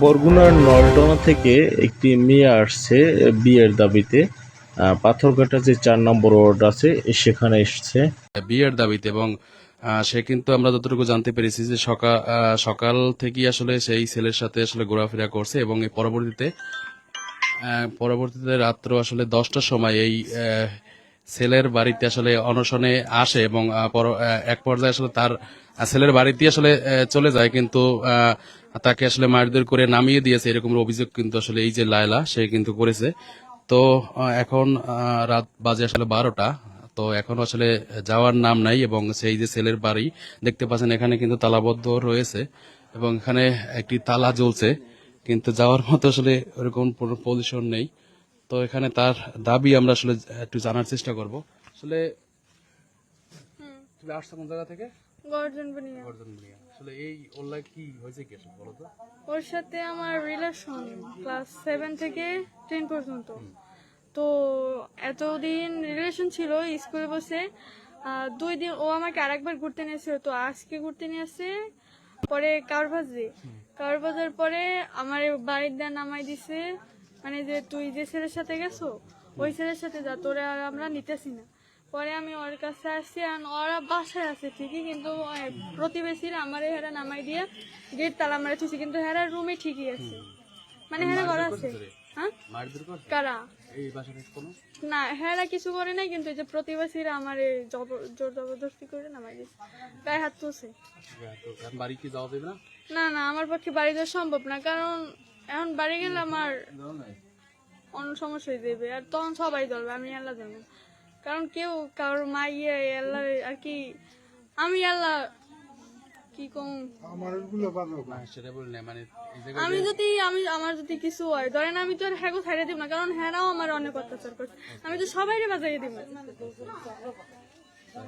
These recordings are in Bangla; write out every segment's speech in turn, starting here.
বরগুনার নলডনা থেকে একটি মেয়ে আসছে বিয়ের দাবিতে। পাথরঘাটা যে চার নম্বর ওয়ার্ড আছে, সেখানে এসছে। বিয়ের দাবিতে এবং সে কিন্তু আমরা যতটুকু জানতে পেরেছি যে সকাল সকাল থেকেই আসলে সেই ছেলের সাথে আসলে ঘোরাফেরা করছে এবং এই পরবর্তীতে পরবর্তীতে রাত্র আসলে দশটার সময় এই ছেলের বাড়িতে আসলে অনশনে আসে এবং এক পর্যায়ে আসলে তার ছেলের বাড়িতে আসলে চলে যায়। কিন্তু তাকে আসলে মারধর করে নামিয়ে দিয়েছে, এরকম অভিযোগ কিন্তু আসলে এই যে লায়লা, সে কিন্তু করেছে। তো এখন রাত বাজে আসলে বারোটা। তো এখন আসলে যাওয়ার নাম নাই এবং সেই যে ছেলের বাড়ি দেখতে পাচ্ছেন, এখানে কিন্তু তালাবদ্ধ রয়েছে এবং এখানে একটি তালা জ্বলছে। কিন্তু যাওয়ার মতো আসলে ওরকম পজিশন নেই। তো এখানে তার দাবি আমরা আসলে একটু জানার চেষ্টা করব। আসলে তুমি আসছো কোন জায়গা থেকে? গর্জন বানিয়ে। গর্জন মিলিয়া আসলে এই ওল্লা কি হয়েছে কি আসলে বলো তো? ওর সাথে আমার রিলেশন ক্লাস সেভেন থেকে টেন পর্যন্ত। তো এতদিন রিলেশন ছিল স্কুলে বসে। দুই দিন ও আমাকে আরেকবার ঘুরতে নিয়েছিল তো আজকে ঘুরতে নিয়ে আসছে পরে কারবাজি। কারবাজার পরে আমার বাড়ির দিয়ে নামাই দিছে। মানে যে তুই যে ছেলের সাথে গেছো ওই ছেলের সাথে যা তোরে আর আমরা নিতেছি না। পরে আমি ওর কাছে আসছি আর ওরা বাসায় আছে ঠিকই কিন্তু প্রতিবেশীরা আমার হেরা নামাই দিয়ে গেট তালা মারে থুছি কিন্তু হেরা রুমে ঠিকই আছে। মানে হেরা ঘর আছে। হ্যাঁ? মারধর করছে? কারা? এই বাসাতে কোনো? না হেরা কিছু করে নাই কিন্তু যে প্রতিবেশীরা আমার জোর জবরদস্তি করে নামাই দিয়েছে গায়ে হাত তুলছে। বাড়ি কি যাওয়া যাবে না? না না আমার পক্ষে বাড়ি যাওয়া সম্ভব না কারণ এখন বাড়ি গেলে আমার অন্য সমস্যা হয়ে যাবে আর তখন সবাই ধরবে আমি আল্লাহ জানি। কারণ কেউ কারোর মাইয়ে আল্লাহ আর কি আমি আল্লাহ কি কম? না সেটা বলি না মানে আমি যদি আমি আমার যদি কিছু হয় ধরেন আমি তো আর হ্যাগো ছাড়িয়ে দিব না কারণ হ্যাঁ আমার অনেক অত্যাচার করছে। আমি তো সবাইরে বাজাইয়ে দিব। না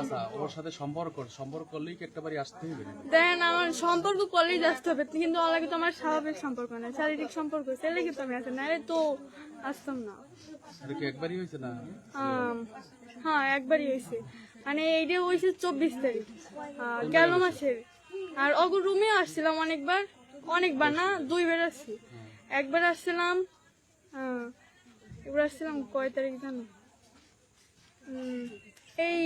আচ্ছা ওর সাথে সম্পর্ক সম্পর্ক করলেই একটা বাড়ি আসতে হবে দেন আমার সম্পর্ক কলেজ আসতে হবে। কিন্তু তো আমার স্বাভাবিক সম্পর্ক না শারীরিক সম্পর্ক সেলে কিন্তু আমি আসি না তো আসতাম না। এটা কি একবারই হয়েছে না? হ্যাঁ একবারই হয়েছে। মানে এইটা হয়েছে চব্বিশ তারিখ গেল মাসের আর অগর রুমে আসছিলাম অনেকবার অনেকবার না দুইবার আসছি। একবার আসছিলাম এবার আসছিলাম কয় তারিখ জানো? এই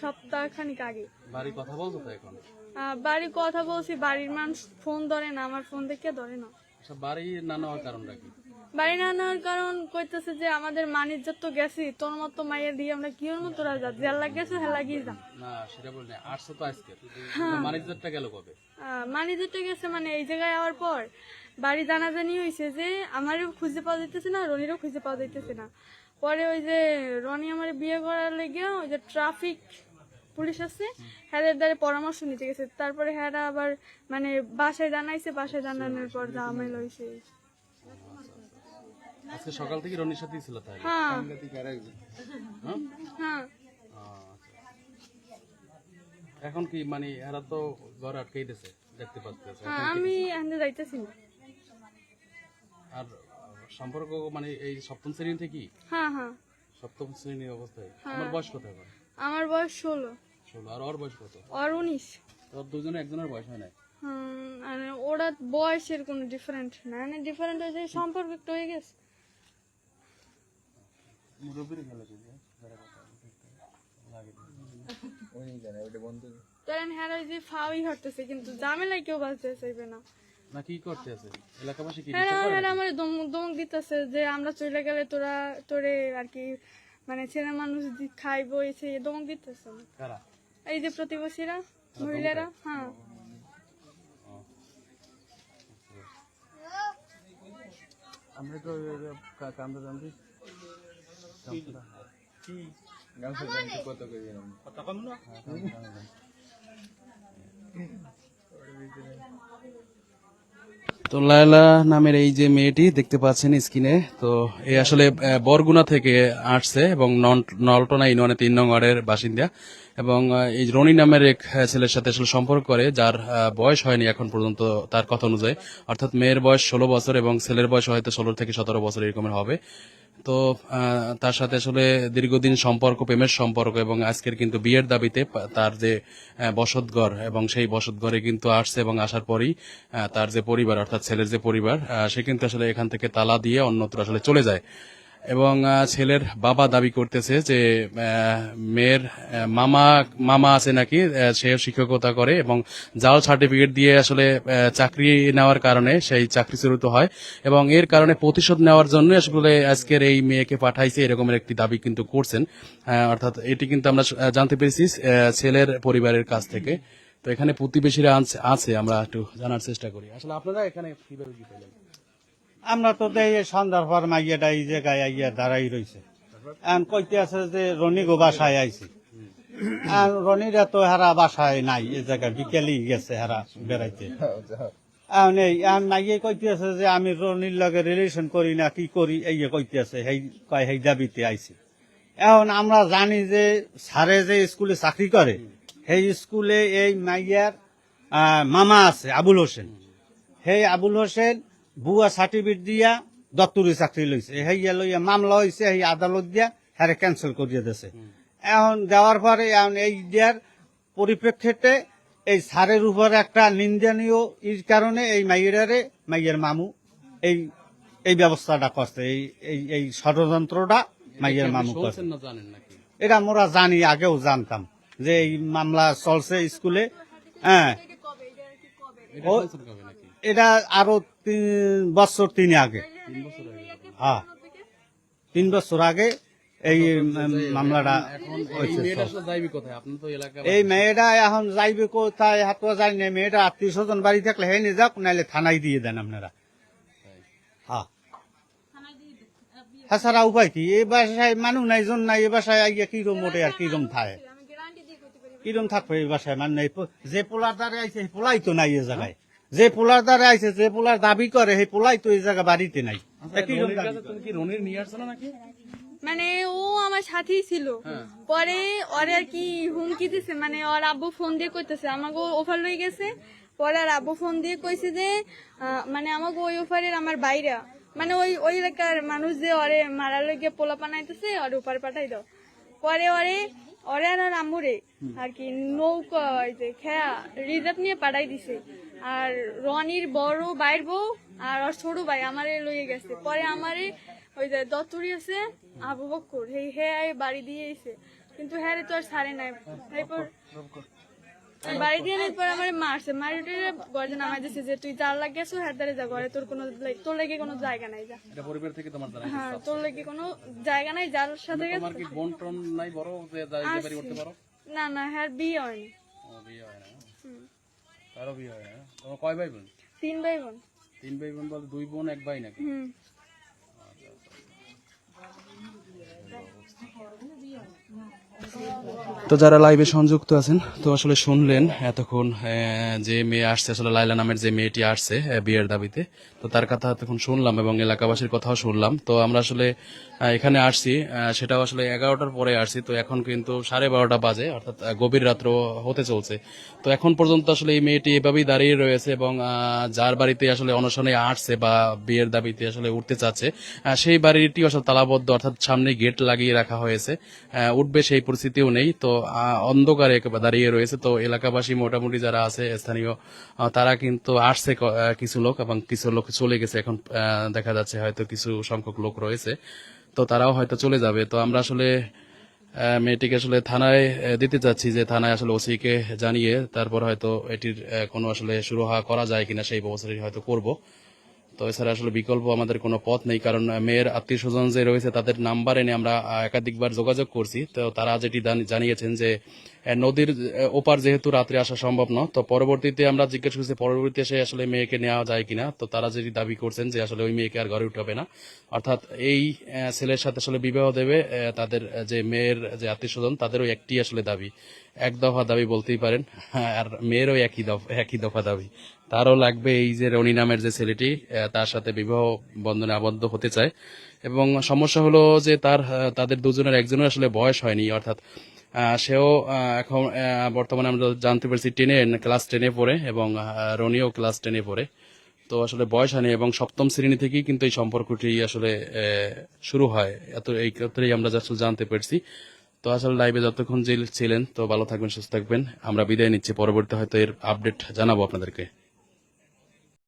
সপ্তাহ খানিক আগে। বাড়ি কথা বলছো তো এখন? বাড়ির কথা বলছি বাড়ির মানুষ ফোন ধরে না আমার ফোন দেখে ধরে না। আচ্ছা বাড়ি না নেওয়ার কারণটা কি? বাড়ি না নেওয়ার কারণ কইতেছে যে আমাদের মানিজ্য তো গেছি তোর মতো মাইয়া দিয়ে আমরা কি মতো রাজা? জেলা গেছে হেলা গিয়ে যা না সেটা বলি আটশো তো আজকে। মানিজারটা গেল কবে? মানিজ্যটা গেছে মানে এই জায়গায় যাওয়ার পর। বাড়ি জানাজানি হয়েছে যে আমারও খুঁজে পাওয়া যাইতেছে না রনিরও খুঁজে পাওয়া যাইতেছে না। পরে ওই যে রনি আমার বিয়ে করার লেগে ওই যে ট্রাফিক পুলিশ আছে হ্যাদের দ্বারা পরামর্শ নিতে গেছে। তারপরে হ্যারা আবার মানে বাসায় জানাইছে বাসায় জানানোর পর জামাইল হয়েছে আজকে সকাল থেকে রনির সাথেই ছিল তাই হ্যাঁ। হ্যাঁ? হ্যাঁ। আচ্ছা। এখন কি মানে এরা তো ঘর আটকেই দিছে দেখতে পাচ্ছে। হ্যাঁ আমি এখানে যাইতেছি না। আর সম্পর্ক মানে এই সপ্তম শ্রেণি থেকেই হ্যাঁ হ্যাঁ। সপ্তম শ্রেণির অবস্থায়। আমার বয়স কত এখন আমার বয়স ষোলো। ষোলো। আর ওর বয়স কত? উনিশ। তোর দুজনে একজনের বয়স হয় না হুম, আর ওরা বয়সের কোনো ডিফারেন্ট না। মানে ডিফারেন্ট হয়েছে সম্পর্ক একটু হয়ে গেছে। মুরব্বীর খেলা চলছে ধরেন হ্যাঁ ওই যে ফাউই হটতেছে কিন্তু ঝামেলায় কেউ বাঁচতে চাইবে না। না কি করতে আছে? এলাকাবাসী কি হ্যাঁ হ্যাঁ আমার দমক দমক দিতেছে যে আমরা চলে গেলে তোরা তোরে আর কি মানে ছেলে মানুষ খাইবো এসে দমক দিতেছে। কারা? এই যে প্রতিবেশীরা মহিলারা হ্যাঁ। আমরা তো কান্দা জানছি তো লায়লা নামের এই যে মেয়েটি দেখতে পাচ্ছেন স্ক্রিনে, তো এই আসলে বরগুনা থেকে আসছে এবং নলটনা ইউনিয়নে তিন নং ওয়ার্ডের বাসিন্দা। এবং এই রনি নামের এক ছেলের সাথে আসলে সম্পর্ক করে, যার বয়স হয়নি এখন পর্যন্ত তার কথা অনুযায়ী। অর্থাৎ মেয়ের বয়স ষোলো বছর এবং ছেলের বয়স হয়তো ষোলো থেকে সতেরো বছর এরকমের হবে। তো তার সাথে আসলে দীর্ঘদিন সম্পর্ক, প্রেমের সম্পর্ক এবং আজকের কিন্তু বিয়ের দাবিতে তার যে বসতঘর এবং সেই বসতঘরে কিন্তু আসছে এবং আসার পরেই তার যে পরিবার অর্থাৎ ছেলের যে পরিবার সে কিন্তু আসলে এখান থেকে তালা দিয়ে অন্যত্র আসলে চলে যায়। এবং ছেলের বাবা দাবি করতেছে যে মেয়ের মামা মামা আছে নাকি সে শিক্ষকতা করে এবং জাল সার্টিফিকেট দিয়ে আসলে চাকরি নেওয়ার কারণে সেই চাকরিচ্যুত হয় এবং এর কারণে প্রতিশোধ নেওয়ার জন্য আসলে আজকের এই মেয়েকে পাঠাইছে এরকমের একটি দাবি কিন্তু করছেন। অর্থাৎ এটি কিন্তু আমরা জানতে পেরেছি ছেলের পরিবারের কাছ থেকে। তো এখানে প্রতিবেশীরা আছে, আমরা একটু জানার চেষ্টা করি। আসলে আপনারা এখানে কীভাবে কি পেলেন? আমরা তো দেই সন্ধ্যার পর মাইয়াটা এই জায়গায় আইয়া দাঁড়াই রয়েছে এখন কইতে আছে যে রনি গো বাসায় আইছে। আর রনিরা তো হারা বাসায় নাই এই জায়গায় বিকেলেই গেছে হেরা বেড়াইতে। এখন এই মাইয়ে কইতে আছে যে আমি রনির লগে রিলেশন করি না, কি করি? এই কইতে আছে সেই কয় সেই দাবিতে আইছে। এখন আমরা জানি যে স্যারে যে স্কুলে চাকরি করে সেই স্কুলে এই মাইয়ার মামা আছে, আবুল হোসেন। সেই আবুল হোসেন বুয়া সার্টিফিকেট দিয়া দত্তরি চাকরি লইছে হেইয়া লইয়া মামলা হয়েছে সেই আদালত দিয়া হ্যারে ক্যান্সেল করিয়ে দিয়েছে এখন দেওয়ার পরে এখন এই দেওয়ার পরিপ্রেক্ষিতে এই সারের উপর একটা নিন্দনীয় ইর কারণে এই মাইয়ারে মাইয়ের মামু এই এই ব্যবস্থাটা করছে এই এই এই ষড়যন্ত্রটা মাইয়ের মামু করছে এটা মোরা জানি আগেও জানতাম যে এই মামলা চলছে স্কুলে। হ্যাঁ এটা আরও তিন বছর তিন আগে। হ্যাঁ। তিন বছর আগে এই মামলাটা এই মেয়েটা এখন যাইবে কোথায় হাতুয়া যাই না মেয়েটা আত্মীয় স্বজন বাড়ি থাকলে হেনে যাক নাহলে থানায় দিয়ে দেন আপনারা। হ্যাঁ। তাছাড়া উপায় কি? এই বাসায় মানুষ নাই জন নাই এই বাসায় আইয়া কিরম ওঠে আর কিরম পারি কিরম থাকবে এই বাসায় মানে নাই? যে পোলার দ্বারা আইছে পোলাই তো নাই এই জায়গায়। যে পোলার দ্বারা আইছে যে পোলার দাবি করে সেই পোলাই তো এই জায়গা বাড়িতে নাই। তুমি কি রনির নিয়ে আসছো নাকি? মানে ও আমার সাথেই ছিল। পরে ওরে আর কি হুমকি দিছে মানে ওর আব্বু ফোন দিয়ে কইতেছে আমাকে অফার লই গেছে। পরে আর আব্বু ফোন দিয়ে কইছে যে আহ, মানে আমাকে ওই অফারের আমার বাইরা। মানে ওই ওই এলাকার মানুষ যে ওরে মারা লইগে পোলা পানাইতেছে ওর উপর পাঠাই দাও। পরে ওরে ওরে আমুরে আর কি, নৌকা যে খেয়া রিজার্ভ নিয়ে পাঠাই দিছে। আর রনির বড় বাইর বউ আর ওর ছোট ভাই আমারে লইয়ে গেছে। পরে আমারে ওই যে দত্তরি আছে, আবু বক্কর, সেই হ্যাঁ বাড়ি দিয়ে কিন্তু হ্যাঁ তো আর ছাড়ে নাই। এরপর বাড়ি দিয়ে পর আমার মারছে মারিটে গর্জন নামাই দিছে যে তুই যার লাগিয়েছো হ্যাঁ দাঁড়ে যা ঘরে তোর কোনো তোর লেগে কোনো জায়গা নাই যা। এটা পরিবার থেকে তোমার হ্যাঁ তোর লেগে কোনো জায়গা নাই যার সাথে তোমার কি বোন টোন নাই বড়? যে যা- বাড়ি করতে পারো? না না হ্যাঁ বিয়ে হয়নি। ও বিয়ে হয় না। তারও বিয়ে হয় না? তোমার কয় ভাই বোন তিন ভাই বোন তিন ভাই বোন বলতে দুই বোন এক ভাই নাকি? হুম। তো যারা লাইভে সংযুক্ত আছেন, তো আসলে শুনলেন এতক্ষণ যে মেয়ে আসছে, আসলে লাইলা নামের যে মেয়েটি আসছে বিয়ের দাবিতে। তো তার কথা এতক্ষণ শুনলাম এবং এলাকাবাসীর কথাও শুনলাম। তো আমরা আসলে এখানে আসছি সেটাও আসলে এগারোটার পরে আসছি। তো এখন কিন্তু সাড়ে বারোটা বাজে, অর্থাৎ গভীর রাত্র হতে চলছে। তো এখন পর্যন্ত আসলে এই মেয়েটি এভাবেই দাঁড়িয়ে রয়েছে এবং যার বাড়িতে আসলে অনশনে আসছে বা বিয়ের দাবিতে আসলে উঠতে চাচ্ছে সেই বাড়িটি আসলে তালাবদ্ধ, অর্থাৎ সামনে গেট লাগিয়ে রাখা হয়েছে। উঠবে সেই পরিস্থিতিও নেই। তো অন্ধকারে দাঁড়িয়ে রয়েছে। তো, এলাকাবাসী মোটামুটি যারা আছে, স্থানীয় তারা কিন্তু আসছে কিছু লোক এবং কিছু লোক চলে গেছে। এখন দেখা যাচ্ছে হয়তো কিছু সংখ্যক লোক রয়েছে। তো, তারাও হয়তো চলে যাবে। তো, আমরা আসলে মেয়েটিকে আসলে থানায় দিতে চাচ্ছি যে থানায় আসলে ওসি কে জানিয়ে তারপর হয়তো এটির কোনো আসলে সুরাহা করা যায় কিনা সেই ব্যবস্থাটি হয়তো করব। তো এছাড়া আসলে বিকল্প আমাদের কোনো পথ নেই, কারণ মেয়ের আত্মীয় স্বজন যে রয়েছে তাদের নাম্বার এনে আমরা একাধিকবার যোগাযোগ করছি। তো তারা যেটি জানি- জানিয়েছেন যে নদীর ওপার যেহেতু রাত্রে আসা সম্ভব নয় তো পরবর্তীতে আমরা জিজ্ঞেস করছি পরবর্তীতে সে আসলে মেয়েকে নেওয়া যায় কিনা? তো তারা যদি দাবি করছেন যে আসলে ওই মেয়েকে আর ঘরে উঠাবে না। অর্থাৎ এই ছেলের সাথে আসলে বিবাহ দেবে তাদের যে মেয়ের যে আত্মীয় স্বজন তাদেরও একটি আসলে দাবি। এক দফা দাবি বলতেই পারেন হ্যাঁ, আর মেয়েরও একই দফা একই দফা দাবি। তারও লাগবে এই যে রনি নামের যে ছেলেটি তার সাথে বিবাহ বন্ধনে আবদ্ধ হতে চায়। এবং সমস্যা হলো যে তার তাদের দুজনের একজনের আসলে বয়স হয়নি অর্থাৎ সেও এখন বর্তমানে আমরা জানতে পারছি টেনে, ক্লাস টেনে পড়ে এবং রনিও ক্লাস টেনে পড়ে। তো আসলে বয়স হয়নি এবং সপ্তম শ্রেণি থেকেই কিন্তু এই সম্পর্কটি আসলে শুরু হয়। এত, এই ক্ষেত্রেই আমরা আসলে জানতে পেরেছি। তো আসলে লাইভে যতক্ষণ যে ছিলেন, তো ভালো থাকবেন, সুস্থ থাকবেন। আমরা বিদায় নিচ্ছি। পরবর্তী হয়তো এর আপডেট জানাব আপনাদেরকে।